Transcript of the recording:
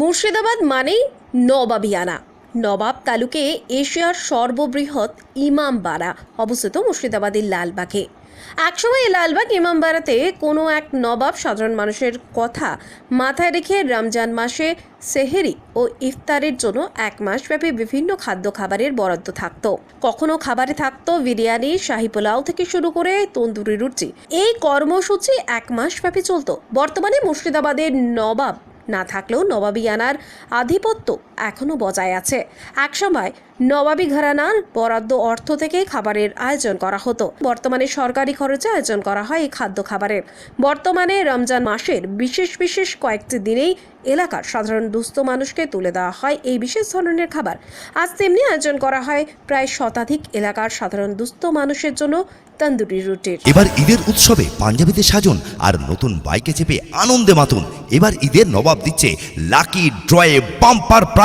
মুর্শিদাবাদ মানেই নবাবিয়ানা। নবাব তালুকে এশিয়ার সর্ববৃহৎ ইমামবাড়া অবস্থিত মুর্শিদাবাদের লালবাগে। একসময় লালবাগ ইমামবাড়াতে কোনো এক নবাব সাধারণ মানুষের কথা মাথায় রেখে রমজান মাসে সেহেরি ও ইফতারের জন্য এক মাসব্যাপী বিভিন্ন খাদ্য খাবারের বরাদ্দ থাকতো। কখনো খাবারে থাকতো বিরিয়ানি, শাহি পোলাও থেকে শুরু করে তন্দুরি রুচি এই কর্মসূচি এক মাসব্যাপী চলতো। বর্তমানে মুর্শিদাবাদের নবাব না থাকলেও নবাবিয়ানার আধিপত্য এখনও বজায় আছে। একসময় নবাবী ঘরানার বরাদ্দ অর্থ থেকে খাবারের আয়োজন করা হতো। বর্তমানে সরকারি খরচে আয়োজন করা হয় এই খাদ্য খাবারের। বর্তমানে রমজান মাসের বিশেষ বিশেষ কয়েকটি দিনেই এলাকার সাধারণ দুস্থ মানুষকে তুলে দেওয়া হয় এই বিশেষ ধরনের খাবার। আজ তেমনি আয়োজন করা হয় প্রায় শতাধিক এলাকার সাধারণ দুস্থ মানুষের জন্য তন্দুরি রুটির। এবার ঈদের উৎসবে পাঞ্জাবিতে সাজুন আর নতুন বাইকে চেপে আনন্দে মাতুন। এবার ঈদের নবাব দিচ্ছে লাকি ড্রয়ে বাম্পার